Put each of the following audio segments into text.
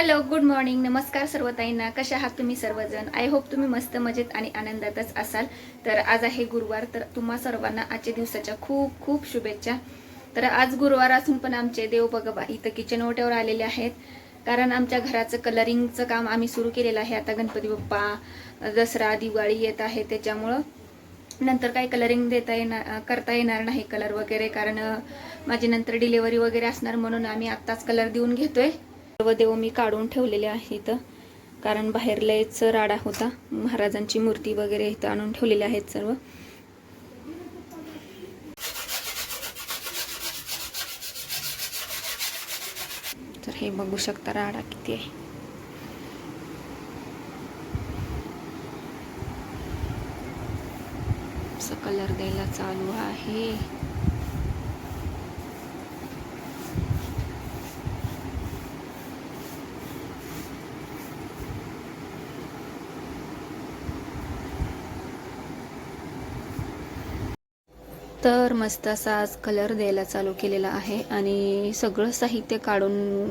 Hello good morning नमस्कार सर्व ताईंना कशा आहात तुम्ही सर्वजण? आय होप तुम्ही मस्त मजेत आणि आनंदातच असाल. तर आज आहे गुरुवार. तर तुम्हा सर्वांना आजच्या दिवसाच्या खूप खूप शुभेच्छा. तर आज गुरुवार असून पण आमचे देव बघबा इथं किचन ओट्यावर आलेले आहेत. कारण आमच्या घराचं कलरिंगचं काम आम्ही सुरू केलेलं आहे. आता गणपती बाप्पा दसरा दिवाळी येत आहे त्याच्यामुळं. नंतर काही कलरिंग देता येणार करता येणार नाही कलर वगैरे. कारण माझी नंतर डिलेवरी वगैरे असणार म्हणून आम्ही आत्ताच कलर देऊन घेतोय. सर्व देव मी काढून ठेवलेले आहे इथं. कारण बाहेर लयच राडा होता. महाराजांची मूर्ती वगैरे इथं आणून ठेवलेली आहेत सर्व. तर हे बघू शकता राडा किती आहे. कलर द्यायला चालू आहे. तर मस्त असा आज कलर द्यायला चालू केलेला आहे आणि सगळं साहित्य काढून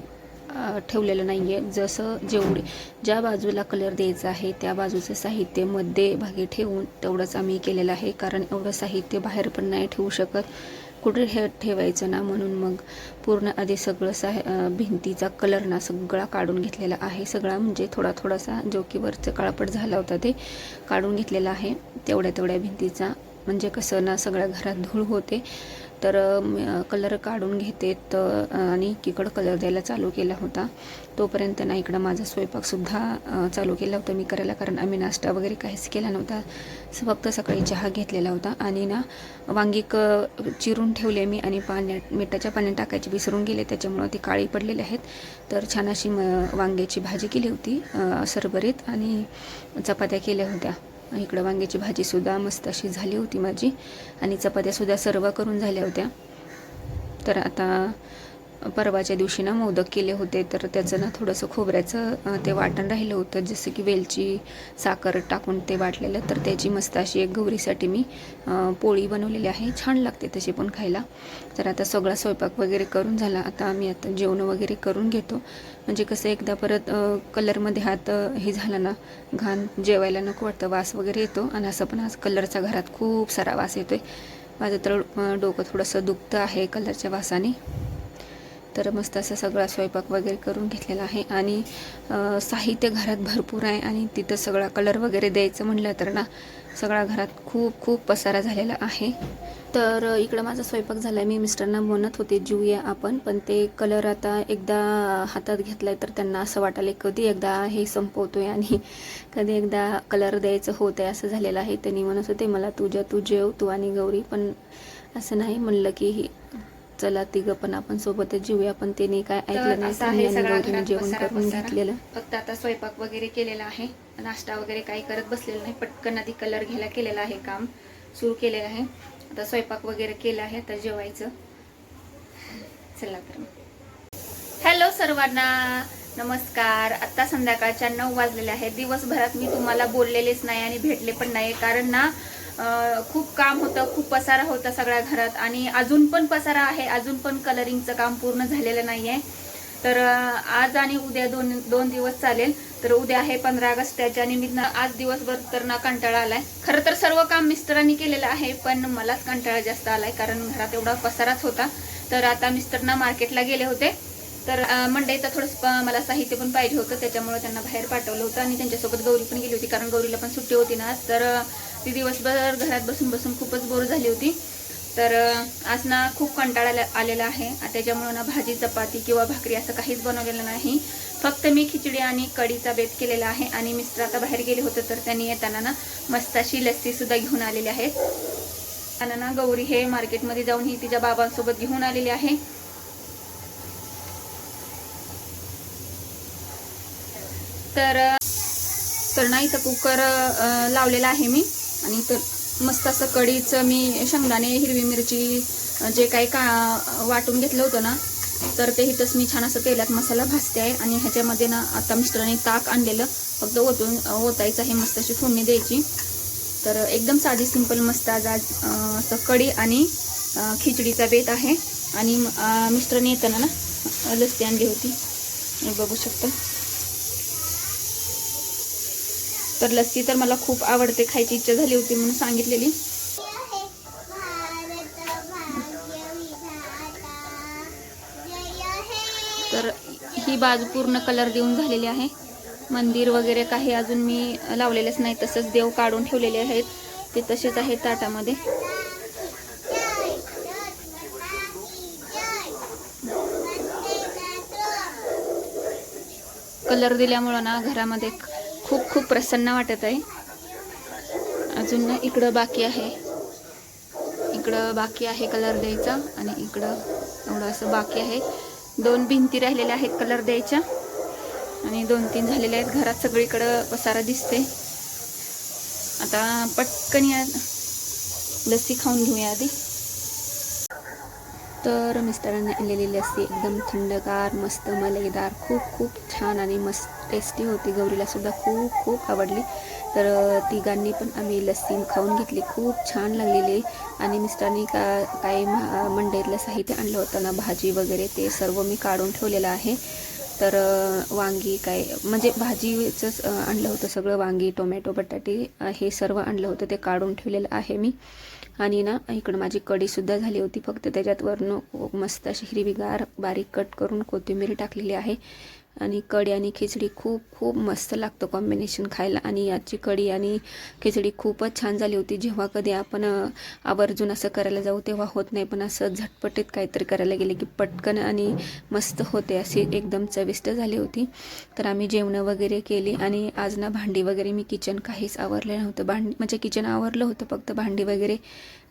ठेवलेलं नाही आहे जसं जेवढे ज्या बाजूला कलर द्यायचा आहे त्या बाजूचं साहित्यमध्ये भागी ठेवून तेवढंच आम्ही केलेलं आहे. कारण एवढं साहित्य बाहेर पण नाही ठेवू शकत. कुठे हे ठेवायचं ना म्हणून मग पूर्ण आधी सगळं साह भिंतीचा कलर ना सगळा काढून घेतलेला आहे. सगळा म्हणजे थोडा थोडासा जो की वरचं काळपट झाला होता ते काढून घेतलेला आहे. तेवढ्या तेवढ्या भिंतीचा. म्हणजे कसं ना सगळ्या घरात धूळ होते तर कलर काढून घेते तर आणि इकडं कलर द्यायला चालू केला होता. तोपर्यंत ना इकडं माझा स्वयंपाकसुद्धा चालू केला होता मी करायला कारण आम्ही नाश्ता वगैरे काहीच केला नव्हता. फक्त सकाळी चहा घेतलेला होता आणि ना वांगी क चिरून ठेवले मी आणि पाण्यात मिठाच्या पाण्यात टाकायचे विसरून गेले. त्याच्यामुळं ती काळी पडलेली आहेत. तर छान अशी म वांग्याची भाजी केली होती सरबरीत सरभरीत आणि चपात्या केल्या होत्या. इकडं वांग्याची भाजीसुद्धा मस्त अशी झाली होती माझी. आणि चपात्यासुद्धा सर्व करून झाल्या होत्या. तर आता परवाच्या दिवशी ना मोदक केले होते तर त्याचं ना थोडंसं खोबऱ्याचं ते वाटण राहिलं होतं. जसं की वेलची साखर टाकून ते वाटलेलं तर त्याची मस्त अशी एक गौरीसाठी मी पोळी बनवलेली आहे. छान लागते तशी पण खायला. तर आता सगळा स्वयंपाक वगैरे करून झाला. आता आम्ही आता जेवण वगैरे करून घेतो. म्हणजे कसं एकदा परत कलरमध्ये हात हे झाला ना घाण जेवायला नको वाटतं वास वगैरे येतो. आणि असं पण आज कलरचा घरात खूप सारा वास येतोय. माझं तर डोकं थोडंसं दुखतं आहे कलरच्या वासाने. तर मस्त असा सगळा स्वयंपाक वगैरे करून घेतलेला आहे. आणि साहित्य घरात भरपूर आहे आणि तिथं सगळा कलर वगैरे द्यायचं म्हणलं तर ना सगळा घरात खूप खूप पसारा झालेला आहे. तर इकडं माझा स्वयंपाक झाला आहे मी मिस्टरना म्हणत होते जिऊया आपण. पण ते कलर आता एकदा हातात घेतला आहे तर त्यांना असं वाटायला कधी एकदा हे संपवतो आहे आणि कधी एकदा कलर द्यायचं होत आहे असं झालेलं आहे. त्यांनी म्हणत होते मला तुझ्या तू जेव तू आणि गौरी. पण असं नाही म्हणलं की चला तिघं पण आपण सोबतच जेऊया. पण त्याने काय ऐकलं नाही आहे गौरीने जेवण करून. घेतलेलं. फक्त आता स्वयंपाक वगैरे केलेला आहे. नाश्ता वगैरे काही करत बसलेलं नाही. पटकन आधी कलर घ्यायला केलेलं आहे काम. सुरू केलेलं आहे. आता स्वयंपाक वगैरे केला आहे आता जेवायचं. चला तर हॅलो सर्वांना. नमस्कार. आता संध्याकाळच्या नऊ वाजलेले आहेत. दिवसभरात मी तुम्हाला बोललेलेच नाही आणि भेटले पण नाही. कारण ना खूप काम होतं खूप पसारा होता सगळ्या घरात आणि अजून पण पसारा आहे अजून पण कलरिंगचं काम पूर्ण झालेलं नाही आहे तर आज आणि उद्या दोन दोन दिवस चालेल. तर उद्या आहे पंधरा ऑगस्ट त्याच्या निमित्त आज दिवसभर तर ना कंटाळा आलाय. खरं तर सर्व काम मिस्टरांनी केलेलं आहे पण मलाच कंटाळा जास्त आलाय कारण घरात एवढा पसाराच होता. तर आता मिस्टरना मार्केटला गेले होते. तर मंडईचा थोडंसं मला साहित्य पण पाहिजे होतं त्याच्यामुळे त्यांना बाहेर पाठवलं होतं आणि त्यांच्यासोबत गौरी पण गेली होती कारण गौरीला पण सुट्टी होती ना आज. तर ती दिवसभर घरात बसून बसून खूपच बोर झाली होती. तर आज ना खूप कंटाळा आलेला आहे. त्याच्यामुळं ना भाजी चपाती किंवा भाकरी असं काहीच बनवलेलं नाही. फक्त मी खिचडी आणि कढीचा बेत केलेला आहे आणि मिस्टर आता बाहेर गेले होते तर त्यांनी येताना ना मस्त अशी लस्सी सुद्धा घेऊन आलेली आहे. आणि ना गौरी हे मार्केटमध्ये जाऊन ही तिच्या बाबांसोबत घेऊन आलेली आहे. तर तर नाही तर कुकर लावलेला आहे मी. आणि तर मस्त असं कढीचं मी शेंगदाणे हिरवी मिरची जे काही का वाटून घेतलं होतं ना तर ते इथंच मी छान असं तेलात मसाला भाजते आहे. आणि ह्याच्यामध्ये ना आता मिस्टरांनी ताक आणलेलं फक्त ओतून ओतायचं आहे मस्त अशी फोडणी द्यायची. तर एकदम साधी सिंपल मस्त आज आज असं कढी आणि खिचडीचा बेत आहे. आणि अ, मिस्टरांनी येताना ना लस्सी आणली होती. बघू शकता. तर लस्सी तर मला खूप आवडते खायची इच्छा झाली होती म्हणून सांगितलेली. तर ही बाजू पूर्ण कलर देऊन झालेली आहे. मंदिर वगैरे काही अजून मी लावलेलेच नाही तसंच देव काढून ठेवलेले आहेत. ते तसेच आहेत ताटामध्ये. कलर दिल्यामुळं ना घरामध्ये खूप खूप प्रसन्न वाटत आहे. अजून ना इकडं बाकी आहे. इकडं बाकी आहे कलर द्यायचा आणि इकडं एवढं असं बाकी आहे. दोन भिंती राहिलेल्या आहेत कलर द्यायच्या आणि दोन तीन झालेल्या आहेत. घरात सगळीकडं पसारा दिसते आता पटकन या लस्सी खाऊन घेऊया आधी. तर मिस्टरांनी आणलेली लस्सी एकदम थंडगार मस्त मलईदार खूप खूप छान आणि मस्त टेस्टी होती. गौरीला सुद्धा खूप खूप आवडली. तर तिघांनी पण आम्ही लस्सी खाऊन घेतली. खूप छान लागलेली. आणि मिस्टरांनी का काही महा- मंडईतलं साहित्य आणलं होतं ना भाजी वगैरे ते सर्व मी काढून ठेवलेलं आहे. तर वांगी काय म्हणजे भाजीचंच आणलं होतं सगळं वांगी टोमॅटो बटाटे हे सर्व आणलं होतं ते काढून ठेवलेलं आहे मी. आणि ना इकडं माझी कढीसुद्धा झाली होती फक्त त्याच्यात वरनं मस्त अशी हिरवीगार बारीक कट करून कोथिंबीर टाकलेली आहे. आणि कढी आणि खिचडी खूप खूप मस्त लागतं कॉम्बिनेशन खायला. आणि याची कढी आणि खिचडी खूपच छान झाली होती. जेव्हा कधी आपण आवर्जून असं करायला जाऊ तेव्हा होत नाही. पण असं झटपटीत काहीतरी करायला गेले की पटकन आणि मस्त होते. अशी एकदम चविष्ट झाली होती. तर आम्ही जेवणं वगैरे केली. आणि आज ना भांडी वगैरे मी किचन काहीच आवरलं नव्हतं. भांडी म्हणजे किचन आवरलं होतं. फक्त भांडी वगैरे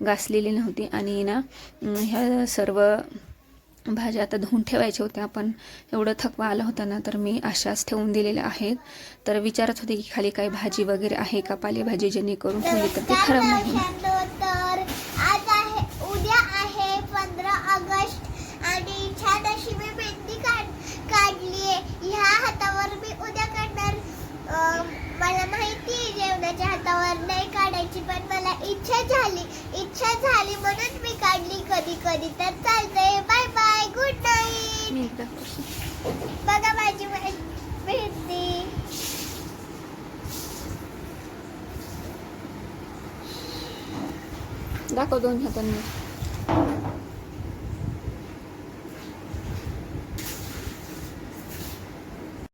घासलेली नव्हती. आणि ना ह्या सर्व भाज्या आता धुवून ठेवायच्या होत्या पण एवढं थकवा आला होता ना तर मी अशाच ठेवून दिलेल्या आहेत. तर विचारत होते की खाली काही भाजी वगैरे आहे का पालेभाजी जेणेकरून ठेवली तर ते खराब नाही आज आहे उद्या आहे पंधरा ऑगस्ट आणि छान अशी मी मेहंदी काढ काढली आहे. ह्या हातावर मी उद्या काढणार मला माहिती आहे जेवणाच्या हातावर नाही काढायची पण मला इच्छा झाली इच्छा झाली म्हणून मी काढली कधी कधी तर चालतंय. नाईट मी एकदा करते. बघा माझी मेहंदी दाखव दोन हातांनी